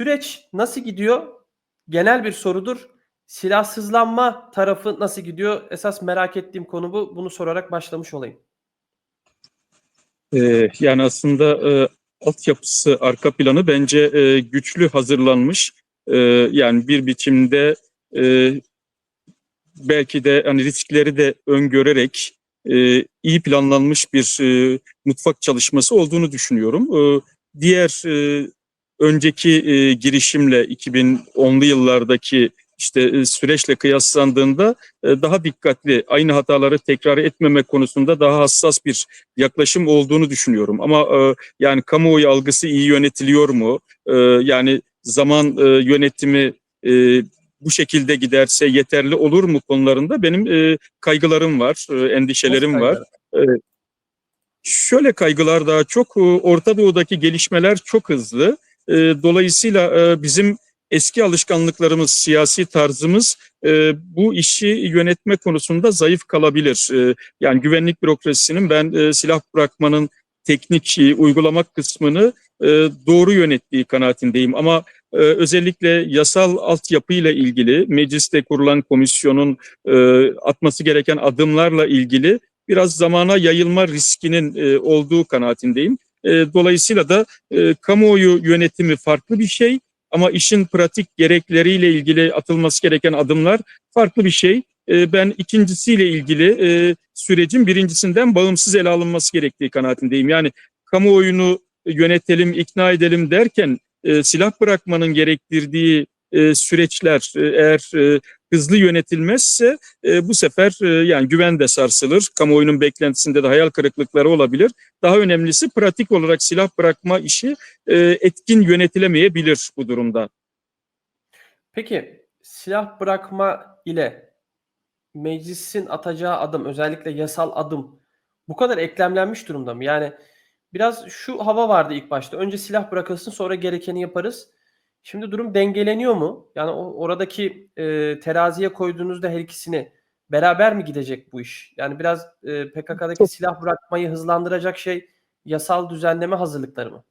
Süreç nasıl gidiyor? Genel bir sorudur. Silahsızlanma tarafı nasıl gidiyor? Esas merak ettiğim konu bu. Bunu sorarak başlamış olayım. Ee, yani aslında e, altyapısı, arka planı bence e, güçlü hazırlanmış. E, yani bir biçimde e, belki de hani riskleri de öngörerek e, iyi planlanmış bir e, mutfak çalışması olduğunu düşünüyorum. E, diğer e, önceki e, girişimle 2010'lu yıllardaki işte e, süreçle kıyaslandığında e, daha dikkatli, aynı hataları tekrar etmeme konusunda daha hassas bir yaklaşım olduğunu düşünüyorum. Ama e, yani kamuoyu algısı iyi yönetiliyor mu? Yani zaman yönetimi bu şekilde giderse yeterli olur mu konularında benim kaygılarım var, endişelerim var. Şöyle kaygılar daha çok Orta Doğu'daki gelişmeler çok hızlı. E, Dolayısıyla e, bizim eski alışkanlıklarımız, siyasi tarzımız e, bu işi yönetme konusunda zayıf kalabilir. E, Yani güvenlik bürokrasisinin ben silah bırakmanın teknik uygulamak kısmını doğru yönettiği kanaatindeyim. Ama özellikle yasal altyapıyla ilgili mecliste kurulan komisyonun atması gereken adımlarla ilgili biraz zamana yayılma riskinin olduğu kanaatindeyim. E, dolayısıyla da e, kamuoyu yönetimi farklı bir şey ama işin pratik gerekleriyle ilgili atılması gereken adımlar farklı bir şey. E, ben ikincisiyle ilgili e, sürecin birincisinden bağımsız ele alınması gerektiği kanaatindeyim. Yani kamuoyunu yönetelim, ikna edelim derken e, silah bırakmanın gerektirdiği süreçler eğer hızlı yönetilmezse e, bu sefer e, yani güven de sarsılır. Kamuoyunun beklentisinde de hayal kırıklıkları olabilir. Daha önemlisi pratik olarak silah bırakma işi e, etkin yönetilemeyebilir bu durumda. Peki silah bırakma ile meclisin atacağı adım özellikle yasal adım bu kadar eklemlenmiş durumda mı? Yani biraz şu hava vardı ilk başta. Önce silah bırakılsın sonra gerekeni yaparız. Şimdi durum dengeleniyor mu? Yani oradaki e, teraziye koyduğunuzda her ikisini beraber mi gidecek bu iş? Yani biraz e, PKK'daki silah bırakmayı hızlandıracak şey yasal düzenleme hazırlıkları mı?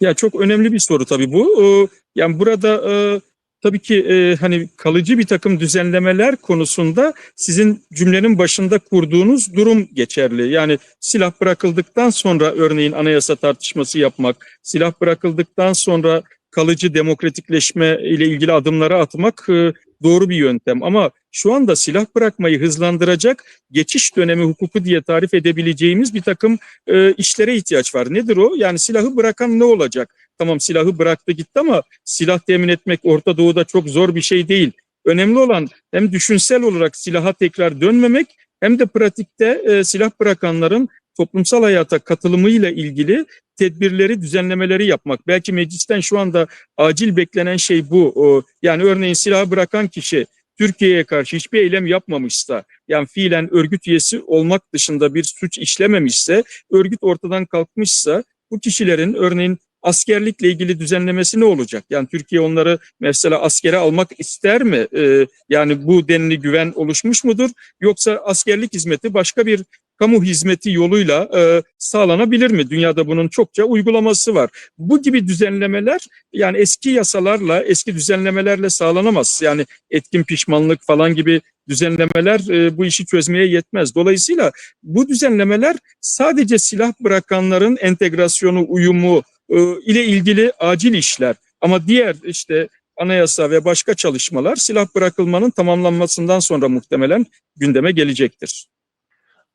Ya çok önemli bir soru tabii bu. Ee, Yani burada e, tabii ki e, hani kalıcı bir takım düzenlemeler konusunda sizin cümlenin başında kurduğunuz durum geçerli. Yani silah bırakıldıktan sonra örneğin anayasa tartışması yapmak, silah bırakıldıktan sonra kalıcı demokratikleşme ile ilgili adımları atmak e, doğru bir yöntem. Ama şu anda silah bırakmayı hızlandıracak geçiş dönemi hukuku diye tarif edebileceğimiz bir takım e, işlere ihtiyaç var. Nedir o? Yani silahı bırakan ne olacak? Tamam silahı bıraktı gitti ama silah temin etmek Orta Doğu'da çok zor bir şey değil. Önemli olan hem düşünsel olarak silaha tekrar dönmemek hem de pratikte e, silah bırakanların toplumsal hayata katılımıyla ilgili tedbirleri, düzenlemeleri yapmak. Belki meclisten şu anda acil beklenen şey bu. Yani örneğin silahı bırakan kişi Türkiye'ye karşı hiçbir eylem yapmamışsa, yani fiilen örgüt üyesi olmak dışında bir suç işlememişse, örgüt ortadan kalkmışsa bu kişilerin örneğin askerlikle ilgili düzenlemesi ne olacak? Yani Türkiye onları mesela askere almak ister mi? Ee, yani bu denli güven oluşmuş mudur? Yoksa askerlik hizmeti başka bir kamu hizmeti yoluyla e, sağlanabilir mi? Dünyada bunun çokça uygulaması var. Bu gibi düzenlemeler yani eski yasalarla, eski düzenlemelerle sağlanamaz. Yani etkin pişmanlık falan gibi düzenlemeler e, bu işi çözmeye yetmez. Dolayısıyla bu düzenlemeler sadece silah bırakanların entegrasyonu, uyumu e, ile ilgili acil işler. Ama diğer işte anayasa ve başka çalışmalar silah bırakılmanın tamamlanmasından sonra muhtemelen gündeme gelecektir.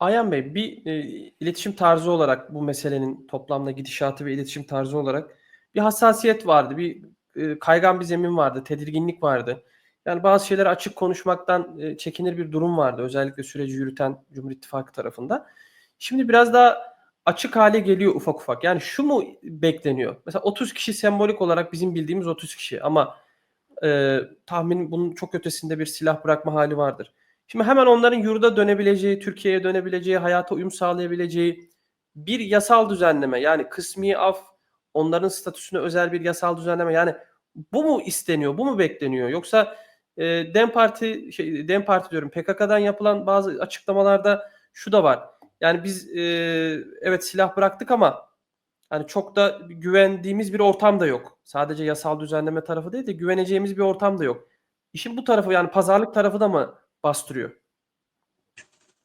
Ayhan Bey bir e, iletişim tarzı olarak bu meselenin toplamda gidişatı ve iletişim tarzı olarak bir hassasiyet vardı. Bir e, kaygan bir zemin vardı. Tedirginlik vardı. Yani bazı şeyleri açık konuşmaktan e, çekinir bir durum vardı. Özellikle süreci yürüten Cumhur İttifakı tarafında. Şimdi biraz daha açık hale geliyor ufak ufak. Yani şu mu bekleniyor? Mesela 30 kişi sembolik olarak bizim bildiğimiz 30 kişi ama e, tahmin bunun çok ötesinde bir silah bırakma hali vardır. Şimdi hemen onların yurda dönebileceği, Türkiye'ye dönebileceği, hayata uyum sağlayabileceği bir yasal düzenleme yani kısmi af, onların statüsüne özel bir yasal düzenleme yani bu mu isteniyor, bu mu bekleniyor? Yoksa e, Dem Parti, şey, Dem Parti diyorum PKK'dan yapılan bazı açıklamalarda şu da var. Yani biz e, evet silah bıraktık ama hani çok da güvendiğimiz bir ortam da yok. Sadece yasal düzenleme tarafı değil de güveneceğimiz bir ortam da yok. İşin bu tarafı yani pazarlık tarafı da mı bastırıyor?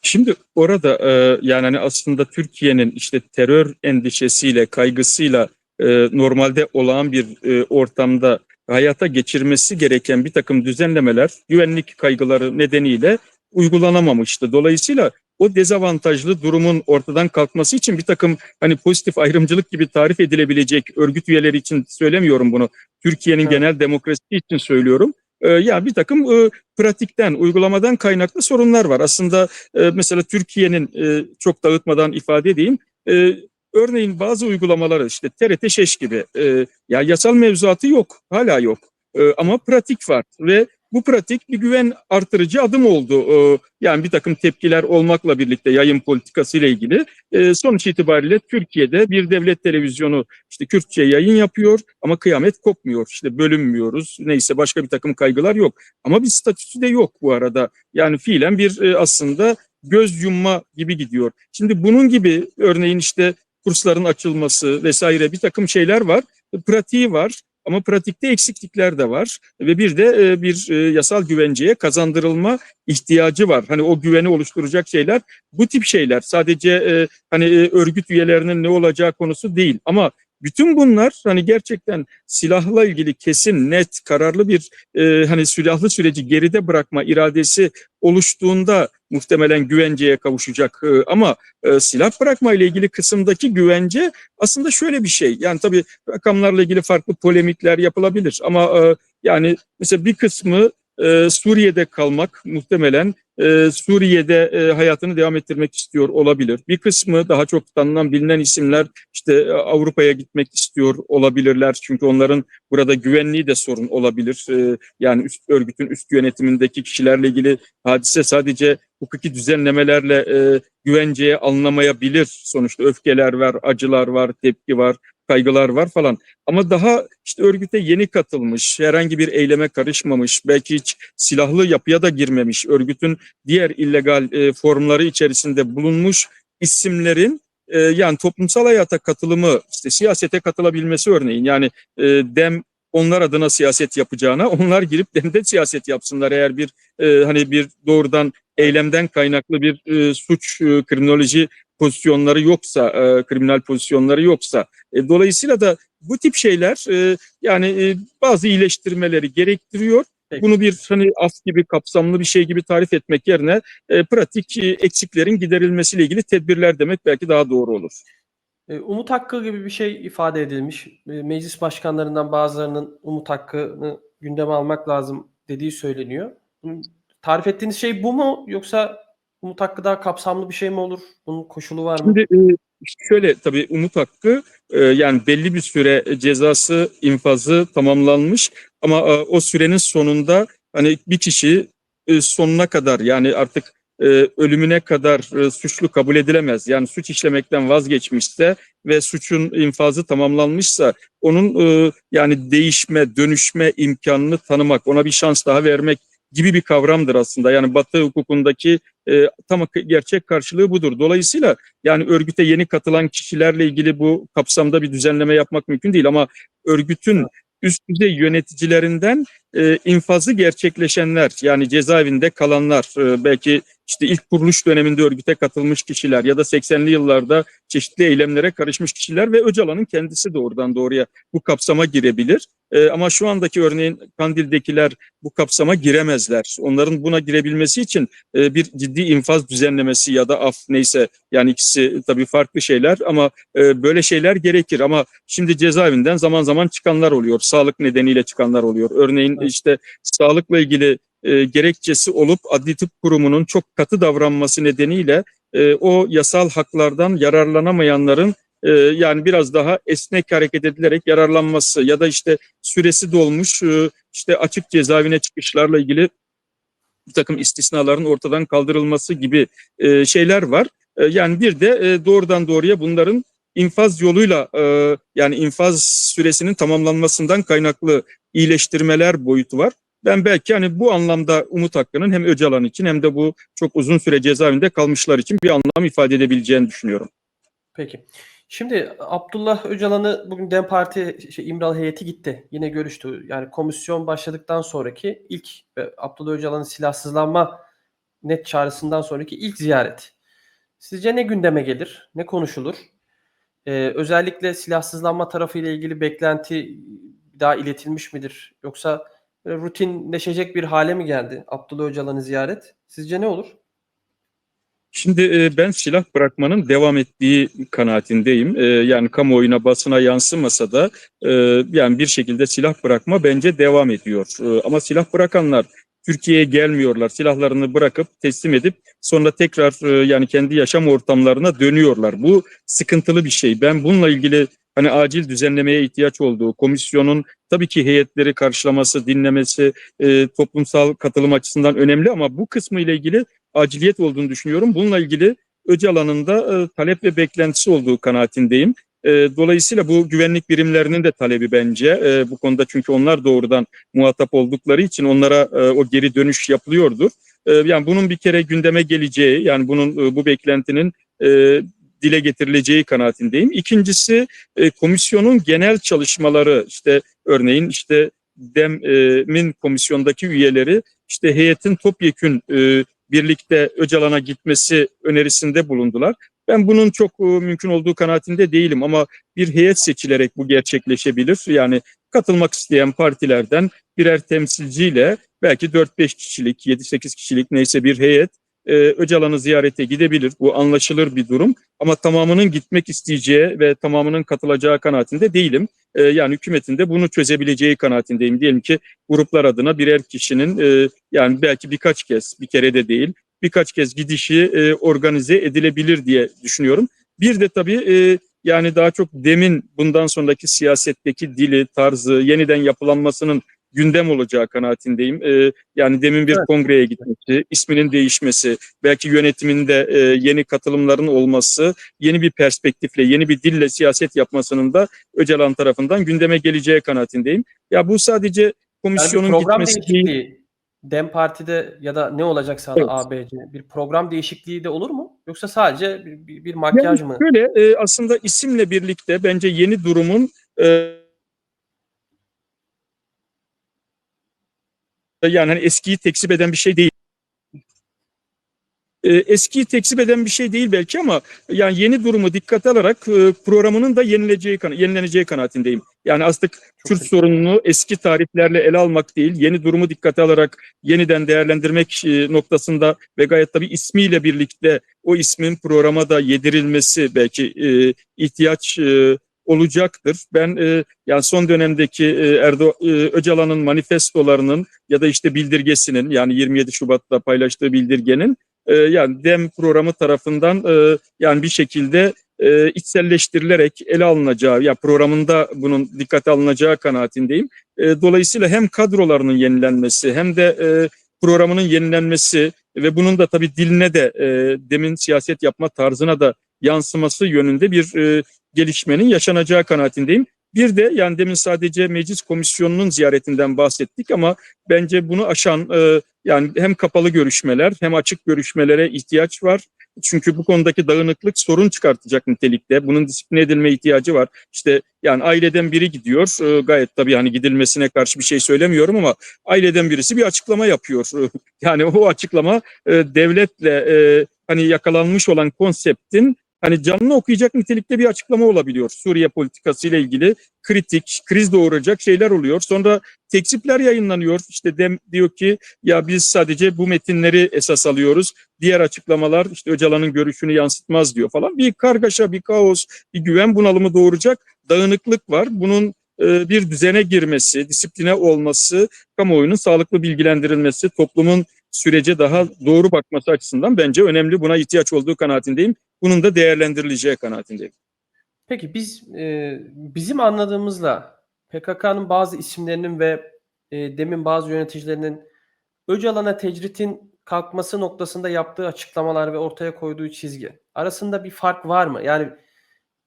Şimdi orada e, yani hani aslında Türkiye'nin işte terör endişesiyle, kaygısıyla e, normalde olağan bir e, ortamda hayata geçirmesi gereken bir takım düzenlemeler güvenlik kaygıları nedeniyle uygulanamamıştı. Dolayısıyla o dezavantajlı durumun ortadan kalkması için bir takım hani pozitif ayrımcılık gibi tarif edilebilecek örgüt üyeleri için söylemiyorum bunu. Türkiye'nin Evet. genel demokrasi için söylüyorum. E, ya bir takım e, pratikten, uygulamadan kaynaklı sorunlar var. Aslında e, mesela Türkiye'nin e, çok dağıtmadan ifade edeyim. Örneğin bazı uygulamaları işte TRT Şeş gibi ya yasal mevzuatı yok, hala yok. Ama pratik var ve bu pratik bir güven artırıcı adım oldu. E, yani bir takım tepkiler olmakla birlikte yayın politikası ile ilgili e, sonuç itibariyle Türkiye'de bir devlet televizyonu işte Kürtçe yayın yapıyor ama kıyamet kopmuyor. İşte bölünmüyoruz. Neyse başka bir takım kaygılar yok. Ama bir statüsü de yok bu arada. Yani fiilen bir e, aslında göz yumma gibi gidiyor. Şimdi bunun gibi örneğin işte kursların açılması vesaire bir takım şeyler var. Pratiği var ama pratikte eksiklikler de var ve bir de e, bir e, yasal güvenceye kazandırılma ihtiyacı var. Hani o güveni oluşturacak şeyler bu tip şeyler. Sadece e, hani örgüt üyelerinin ne olacağı konusu değil ama bütün bunlar hani gerçekten silahla ilgili kesin, net, kararlı bir e, hani silahlı süreci geride bırakma iradesi oluştuğunda muhtemelen güvenceye kavuşacak. E, ama e, silah bırakma ile ilgili kısımdaki güvence aslında şöyle bir şey. Yani tabii rakamlarla ilgili farklı polemikler yapılabilir ama e, yani mesela bir kısmı e, Suriye'de kalmak muhtemelen e, Suriye'de e, hayatını devam ettirmek istiyor olabilir. Bir kısmı daha çok tanınan bilinen isimler işte e, Avrupa'ya gitmek istiyor olabilirler. Çünkü onların burada güvenliği de sorun olabilir. E, yani üst örgütün üst yönetimindeki kişilerle ilgili hadise sadece hukuki düzenlemelerle e, güvenceye alınamayabilir. Sonuçta öfkeler var, acılar var, tepki var, kaygılar var falan. Ama daha işte örgüte yeni katılmış, herhangi bir eyleme karışmamış, belki hiç silahlı yapıya da girmemiş, örgütün diğer illegal e, formları içerisinde bulunmuş isimlerin e, yani toplumsal hayata katılımı, işte siyasete katılabilmesi örneğin yani e, dem onlar adına siyaset yapacağına onlar girip demde siyaset yapsınlar eğer bir e, hani bir doğrudan eylemden kaynaklı bir e, suç e, kriminoloji pozisyonları yoksa, e, kriminal pozisyonları yoksa. E, dolayısıyla da bu tip şeyler e, yani e, bazı iyileştirmeleri gerektiriyor. Peki. Bunu bir hani af gibi kapsamlı bir şey gibi tarif etmek yerine e, pratik e, eksiklerin giderilmesiyle ilgili tedbirler demek belki daha doğru olur. E, Umut hakkı gibi bir şey ifade edilmiş. E, Meclis başkanlarından bazılarının umut hakkını gündeme almak lazım dediği söyleniyor. Tarif ettiğiniz şey bu mu yoksa umut hakkı daha kapsamlı bir şey mi olur? Bunun koşulu var mı? Şimdi e, şöyle tabii umut hakkı e, yani belli bir süre cezası infazı tamamlanmış ama e, o sürenin sonunda hani bir kişi sonuna kadar yani artık ölümüne kadar suçlu kabul edilemez. Yani suç işlemekten vazgeçmişse ve suçun infazı tamamlanmışsa onun yani değişme, dönüşme imkanını tanımak, ona bir şans daha vermek gibi bir kavramdır aslında. Yani Batı hukukundaki e, tam gerçek karşılığı budur. Dolayısıyla yani örgüte yeni katılan kişilerle ilgili bu kapsamda bir düzenleme yapmak mümkün değil ama örgütün üst düzey yöneticilerinden e, infazı gerçekleşenler yani cezaevinde kalanlar e, belki işte ilk kuruluş döneminde örgüte katılmış kişiler ya da 80'li yıllarda çeşitli eylemlere karışmış kişiler ve Öcalan'ın kendisi doğrudan doğruya bu kapsama girebilir. E, ama şu andaki örneğin Kandil'dekiler bu kapsama giremezler. Onların buna girebilmesi için e, bir ciddi infaz düzenlemesi ya da af neyse yani ikisi tabii farklı şeyler ama e, böyle şeyler gerekir ama şimdi cezaevinden zaman zaman çıkanlar oluyor. Sağlık nedeniyle çıkanlar oluyor. Örneğin işte sağlıkla ilgili e, gerekçesi olup adli tıp kurumunun çok katı davranması nedeniyle e, o yasal haklardan yararlanamayanların e, yani biraz daha esnek hareket edilerek yararlanması ya da işte süresi dolmuş e, işte açık cezaevine çıkışlarla ilgili bir takım istisnaların ortadan kaldırılması gibi e, şeyler var. E, yani bir de e, doğrudan doğruya bunların infaz yoluyla e, yani infaz süresinin tamamlanmasından kaynaklı iyileştirmeler boyutu var. Ben belki hani bu anlamda Umut Hakkı'nın hem Öcalan için hem de bu çok uzun süre cezaevinde kalmışlar için bir anlam ifade edebileceğini düşünüyorum. Peki. Şimdi Abdullah Öcalan'ı bugün DEM Parti şey, İmralı heyeti gitti. Yine görüştü. Yani komisyon başladıktan sonraki ilk ve Abdullah Öcalan'ın silahsızlanma net çağrısından sonraki ilk ziyaret. Sizce ne gündeme gelir? Ne konuşulur? Ee, özellikle silahsızlanma tarafıyla ilgili beklenti daha iletilmiş midir? Yoksa rutinleşecek bir hale mi geldi Abdullah Öcalan'ı ziyaret? Sizce ne olur? Şimdi e, ben silah bırakmanın devam ettiği kanaatindeyim. E, yani kamuoyuna, basına yansımasa da e, yani bir şekilde silah bırakma bence devam ediyor. Ama silah bırakanlar Türkiye'ye gelmiyorlar. Silahlarını bırakıp teslim edip sonra tekrar yani kendi yaşam ortamlarına dönüyorlar. Bu sıkıntılı bir şey. Ben bununla ilgili hani acil düzenlemeye ihtiyaç olduğu, komisyonun tabii ki heyetleri karşılaması, dinlemesi, e, toplumsal katılım açısından önemli ama bu kısmı ile ilgili aciliyet olduğunu düşünüyorum. Bununla ilgili Öcalan'ın da e, talep ve beklentisi olduğu kanaatindeyim. E, dolayısıyla bu güvenlik birimlerinin de talebi bence e, bu konuda çünkü onlar doğrudan muhatap oldukları için onlara e, o geri dönüş yapılıyordur. E, yani bunun bir kere gündeme geleceği yani bunun e, bu beklentinin e, dile getirileceği kanaatindeyim. İkincisi e, komisyonun genel çalışmaları işte örneğin işte DEM'in komisyondaki üyeleri işte heyetin topyekün e, birlikte Öcalan'a gitmesi önerisinde bulundular. Ben bunun çok e, mümkün olduğu kanaatinde değilim ama bir heyet seçilerek bu gerçekleşebilir. Yani katılmak isteyen partilerden birer temsilciyle belki 4-5 kişilik, 7-8 kişilik neyse bir heyet e, Öcalan'ı ziyarete gidebilir. Bu anlaşılır bir durum ama tamamının gitmek isteyeceği ve tamamının katılacağı kanaatinde değilim. E, yani hükümetin de bunu çözebileceği kanaatindeyim. Diyelim ki gruplar adına birer kişinin e, yani belki birkaç kez, bir kere de değil, birkaç kez gidişi e, organize edilebilir diye düşünüyorum. Bir de tabii e, yani daha çok demin bundan sonraki siyasetteki dili, tarzı, yeniden yapılanmasının gündem olacağı kanaatindeyim. E, yani demin bir Evet. kongreye gitmesi, isminin değişmesi, belki yönetiminde e, yeni katılımların olması, yeni bir perspektifle, yeni bir dille siyaset yapmasının da Öcalan tarafından gündeme geleceği kanaatindeyim. Ya bu sadece Yani komisyonun program gitmesi değil. DEM Parti'de ya da ne olacaksa Evet. ABC bir program değişikliği de olur mu? Yoksa sadece bir, bir, bir makyaj mı? Şöyle e, aslında isimle birlikte bence yeni durumun e, yani hani eskiyi tekzip eden bir şey değil. E, eskiyi tekzip eden bir şey değil belki ama yani yeni durumu dikkate alarak e, programının da yenileceği, yenileneceği kanaatindeyim. Yani Çok Kürt sorununu eski tariflerle ele almak değil, yeni durumu dikkate alarak yeniden değerlendirmek e, noktasında ve gayet tabii ismiyle birlikte o ismin programa da yedirilmesi belki e, ihtiyaç olacaktır. Ben e, yani son dönemdeki e, Erdo e, Öcalan'ın manifestolarının ya da işte bildirgesinin yani 27 Şubat'ta paylaştığı bildirgenin e, yani DEM programı tarafından e, yani bir şekilde e, içselleştirilerek ele alınacağı, ya programında bunun dikkate alınacağı kanaatindeyim. E, dolayısıyla hem kadrolarının yenilenmesi hem de e, programının yenilenmesi ve bunun da tabii diline de e, demin siyaset yapma tarzına da yansıması yönünde bir e, gelişmenin yaşanacağı kanaatindeyim. Bir de yani demin sadece meclis komisyonunun ziyaretinden bahsettik ama bence bunu aşan e, yani hem kapalı görüşmeler hem açık görüşmelere ihtiyaç var. Çünkü bu konudaki dağınıklık sorun çıkartacak nitelikte. Bunun disipline edilme ihtiyacı var. İşte yani aileden biri gidiyor. E, gayet tabii hani gidilmesine karşı bir şey söylemiyorum ama aileden birisi bir açıklama yapıyor. Yani o açıklama e, devletle e, hani yakalanmış olan konseptin hani canını okuyacak nitelikte bir açıklama olabiliyor. Suriye politikası ile ilgili kritik, kriz doğuracak şeyler oluyor. Sonra tekzipler yayınlanıyor. İşte dem diyor ki ya biz sadece bu metinleri esas alıyoruz. Diğer açıklamalar işte Öcalan'ın görüşünü yansıtmaz diyor falan. Bir kargaşa, bir kaos, bir güven bunalımı doğuracak dağınıklık var. Bunun e, bir düzene girmesi, disipline olması, kamuoyunun sağlıklı bilgilendirilmesi, toplumun sürece daha doğru bakması açısından bence önemli. Buna ihtiyaç olduğu kanaatindeyim. Bunun da değerlendirileceği kanaatindeyim. Peki biz e, bizim anladığımızla PKK'nın bazı isimlerinin ve e, demin bazı yöneticilerinin Öcalan'a tecritin kalkması noktasında yaptığı açıklamalar ve ortaya koyduğu çizgi arasında bir fark var mı? Yani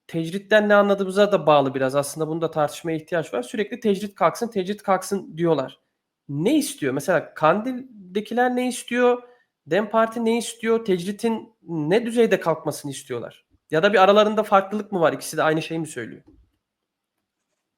tecritten ne anladığımıza da bağlı biraz. Aslında bunda tartışmaya ihtiyaç var. Sürekli tecrit kalksın, tecrit kalksın diyorlar. Ne istiyor? Mesela Kandil'dekiler ne istiyor? Dem Parti ne istiyor? Tecritin ne düzeyde kalkmasını istiyorlar? Ya da bir aralarında farklılık mı var? İkisi de aynı şeyi mi söylüyor?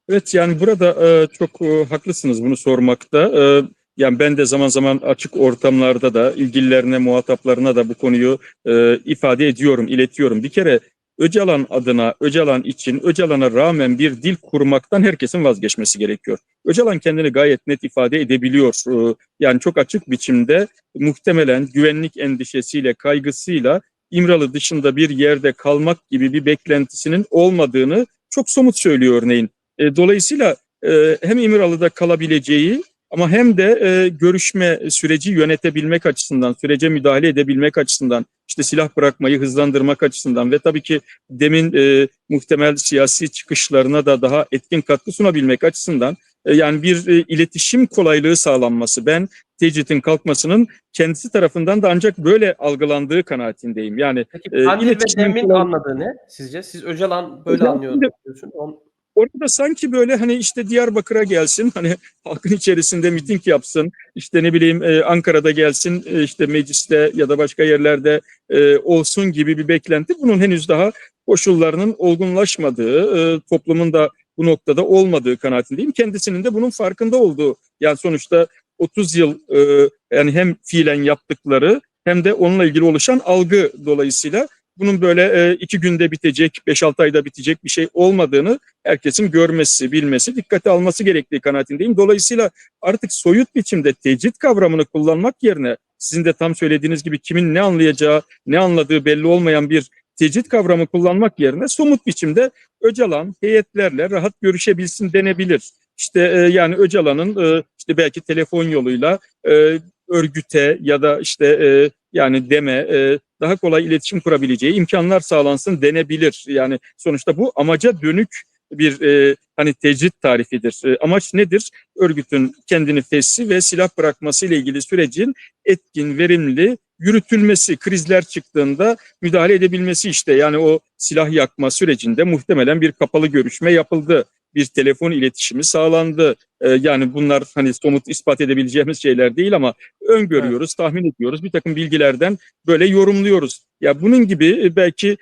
Evet yani burada e, çok e, haklısınız bunu sormakta. E, yani ben de zaman zaman açık ortamlarda da ilgililerine, muhataplarına da bu konuyu e, ifade ediyorum, iletiyorum. Bir kere Öcalan adına, Öcalan için, Öcalan'a rağmen bir dil kurmaktan herkesin vazgeçmesi gerekiyor. Öcalan kendini gayet net ifade edebiliyor. E, yani çok açık biçimde muhtemelen güvenlik endişesiyle, kaygısıyla İmralı dışında bir yerde kalmak gibi bir beklentisinin olmadığını çok somut söylüyor örneğin. E, dolayısıyla e, hem İmralı'da kalabileceği ama hem de e, görüşme süreci yönetebilmek açısından, sürece müdahale edebilmek açısından, işte silah bırakmayı hızlandırmak açısından ve tabii ki demin e, muhtemel siyasi çıkışlarına da daha etkin katkı sunabilmek açısından yani bir e, iletişim kolaylığı sağlanması. Ben tecridin kalkmasının kendisi tarafından da ancak böyle algılandığı kanaatindeyim. Yani Peki E, Kandil ve Dem'in kolay- anladığı ne sizce? Siz Öcalan böyle anlıyor de- diyorsun. On- Orada sanki böyle hani işte Diyarbakır'a gelsin, hani halkın içerisinde miting yapsın, işte ne bileyim e, Ankara'da gelsin, e, işte mecliste ya da başka yerlerde e, olsun gibi bir beklenti. Bunun henüz daha koşullarının olgunlaşmadığı, e, toplumun da bu noktada olmadığı kanaatindeyim. Kendisinin de bunun farkında olduğu, yani sonuçta 30 yıl e, yani hem fiilen yaptıkları hem de onunla ilgili oluşan algı dolayısıyla bunun böyle e, iki günde bitecek, 5-6 ayda bitecek bir şey olmadığını herkesin görmesi, bilmesi, dikkate alması gerektiği kanaatindeyim. Dolayısıyla artık soyut biçimde tecrit kavramını kullanmak yerine sizin de tam söylediğiniz gibi kimin ne anlayacağı, ne anladığı belli olmayan bir tecrit kavramı kullanmak yerine somut biçimde Öcalan heyetlerle rahat görüşebilsin denebilir. İşte e, yani Öcalan'ın e, işte belki telefon yoluyla e, örgüte ya da işte e, yani deme e, daha kolay iletişim kurabileceği imkanlar sağlansın denebilir. Yani sonuçta bu amaca dönük bir e, hani tecrit tarifidir. E, amaç nedir? Örgütün kendini fesli ve silah bırakması ile ilgili sürecin etkin, verimli yürütülmesi, krizler çıktığında müdahale edebilmesi işte. Yani o silah yakma sürecinde muhtemelen bir kapalı görüşme yapıldı. Bir telefon iletişimi sağlandı. E, yani bunlar hani somut ispat edebileceğimiz şeyler değil ama öngörüyoruz, tahmin ediyoruz. Bir takım bilgilerden böyle yorumluyoruz. Ya bunun gibi e, belki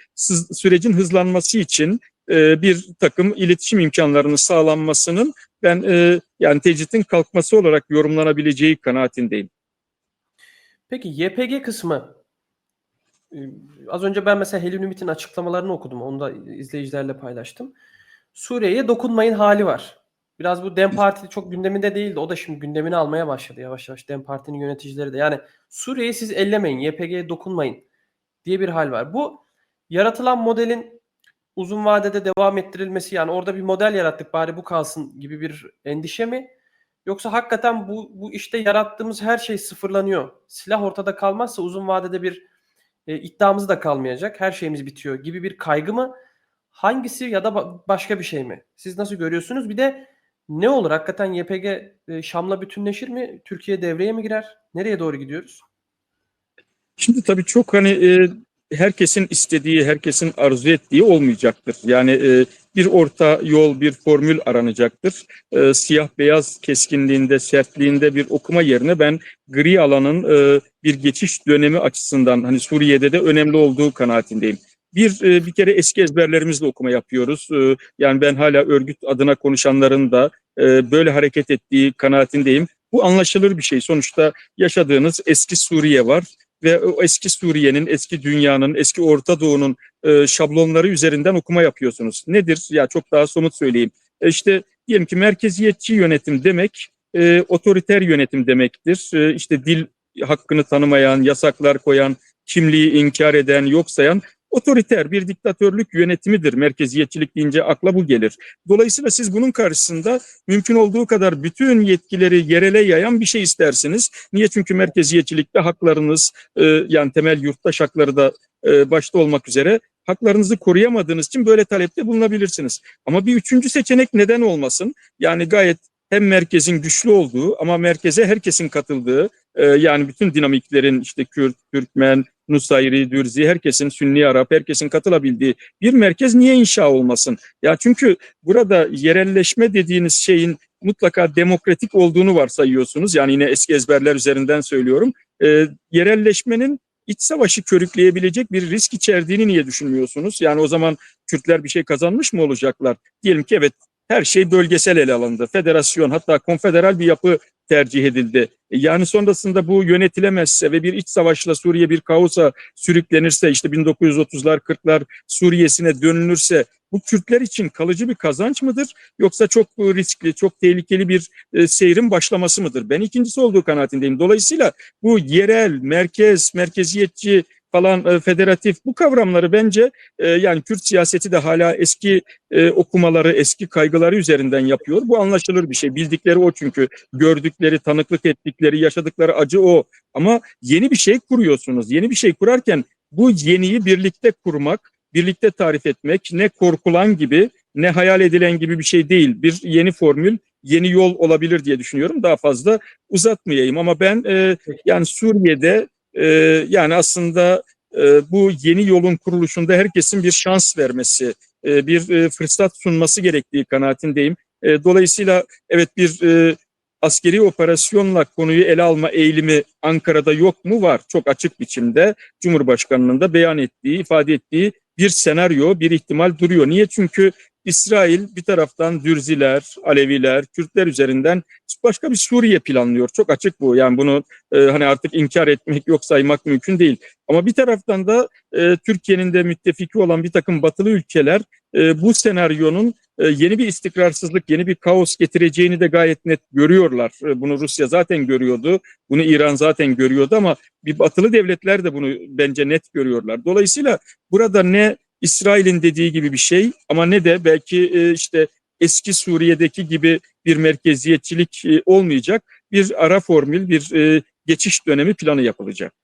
sürecin hızlanması için e, bir takım iletişim imkanlarının sağlanmasının ben e, yani tecritin kalkması olarak yorumlanabileceği kanaatindeyim. Peki YPG kısmı e, az önce ben mesela Helin Ümit'in açıklamalarını okudum. Onu da izleyicilerle paylaştım. Suriye'ye dokunmayın hali var. Biraz bu DEM Parti çok gündeminde değildi. O da şimdi gündemini almaya başladı yavaş yavaş. DEM Parti'nin yöneticileri de. Yani Suriye'yi siz ellemeyin, YPG'ye dokunmayın diye bir hal var. Bu yaratılan modelin uzun vadede devam ettirilmesi yani orada bir model yarattık bari bu kalsın gibi bir endişe mi? Yoksa hakikaten bu, bu işte yarattığımız her şey sıfırlanıyor. Silah ortada kalmazsa uzun vadede bir e, iddiamız da kalmayacak. Her şeyimiz bitiyor gibi bir kaygı mı? Hangisi ya da ba- başka bir şey mi? Siz nasıl görüyorsunuz? Bir de ne olur? Hakikaten YPG e, Şam'la bütünleşir mi? Türkiye devreye mi girer? Nereye doğru gidiyoruz? Şimdi tabii çok hani e, herkesin istediği, herkesin arzu ettiği olmayacaktır. Yani e, bir orta yol, bir formül aranacaktır. E, siyah beyaz keskinliğinde, sertliğinde bir okuma yerine ben gri alanın e, bir geçiş dönemi açısından hani Suriye'de de önemli olduğu kanaatindeyim. Bir e, bir kere eski ezberlerimizle okuma yapıyoruz. E, yani ben hala örgüt adına konuşanların da e, böyle hareket ettiği kanaatindeyim. Bu anlaşılır bir şey. Sonuçta yaşadığınız eski Suriye var ve o eski Suriye'nin, eski dünyanın, eski Orta Doğu'nun e, şablonları üzerinden okuma yapıyorsunuz. Nedir? Ya çok daha somut söyleyeyim. E, işte diyelim ki merkeziyetçi yönetim demek e, otoriter yönetim demektir. E, işte dil hakkını tanımayan, yasaklar koyan, kimliği inkar eden, yok sayan otoriter bir diktatörlük yönetimidir. Merkeziyetçilik deyince akla bu gelir. Dolayısıyla siz bunun karşısında mümkün olduğu kadar bütün yetkileri yerele yayan bir şey istersiniz. Niye? Çünkü merkeziyetçilikte haklarınız e, yani temel yurttaş hakları da e, başta olmak üzere haklarınızı koruyamadığınız için böyle talepte bulunabilirsiniz. Ama bir üçüncü seçenek neden olmasın? Yani gayet hem merkezin güçlü olduğu ama merkeze herkesin katıldığı e, yani bütün dinamiklerin işte Kürt, Türkmen, Nusayri, Dürzi herkesin Sünni Arap herkesin katılabildiği bir merkez niye inşa olmasın? Ya çünkü burada yerelleşme dediğiniz şeyin mutlaka demokratik olduğunu varsayıyorsunuz. Yani yine eski ezberler üzerinden söylüyorum. E, yerelleşmenin iç savaşı körükleyebilecek bir risk içerdiğini niye düşünmüyorsunuz? Yani o zaman Kürtler bir şey kazanmış mı olacaklar? Diyelim ki evet her şey bölgesel ele alındı. Federasyon hatta konfederal bir yapı tercih edildi. E, Yani sonrasında bu yönetilemezse ve bir iç savaşla Suriye bir kaosa sürüklenirse işte 1930'lar 40'lar Suriye'sine dönülürse bu Kürtler için kalıcı bir kazanç mıdır yoksa çok e, riskli, çok tehlikeli bir e, seyrin başlaması mıdır? Ben ikincisi olduğu kanaatindeyim. Dolayısıyla bu yerel, merkez, merkeziyetçi falan e, federatif bu kavramları bence e, yani Kürt siyaseti de hala eski e, okumaları, eski kaygıları üzerinden yapıyor. Bu anlaşılır bir şey. Bildikleri o çünkü. Gördükleri, tanıklık ettikleri, yaşadıkları acı o. Ama yeni bir şey kuruyorsunuz. Yeni bir şey kurarken bu yeniyi birlikte kurmak, birlikte tarif etmek ne korkulan gibi ne hayal edilen gibi bir şey değil. Bir yeni formül, yeni yol olabilir diye düşünüyorum. Daha fazla uzatmayayım ama ben e, yani Suriye'de e, yani aslında e, bu yeni yolun kuruluşunda herkesin bir şans vermesi, e, bir e, fırsat sunması gerektiği kanaatindeyim. E, dolayısıyla evet bir e, askeri operasyonla konuyu ele alma eğilimi Ankara'da yok mu? Var. Çok açık biçimde Cumhurbaşkanı'nın da beyan ettiği, ifade ettiği bir senaryo, bir ihtimal duruyor. Niye? Çünkü İsrail bir taraftan Dürziler, Aleviler, Kürtler üzerinden başka bir Suriye planlıyor. Çok açık bu. Yani bunu e, hani artık inkar etmek yok saymak mümkün değil. Ama bir taraftan da e, Türkiye'nin de müttefiki olan bir takım batılı ülkeler e, bu senaryonun e, yeni bir istikrarsızlık, yeni bir kaos getireceğini de gayet net görüyorlar. E, bunu Rusya zaten görüyordu, bunu İran zaten görüyordu ama bir batılı devletler de bunu bence net görüyorlar. Dolayısıyla burada ne İsrail'in dediği gibi bir şey ama ne de belki e, işte eski Suriye'deki gibi bir merkeziyetçilik e, olmayacak bir ara formül, bir e, geçiş dönemi planı yapılacak.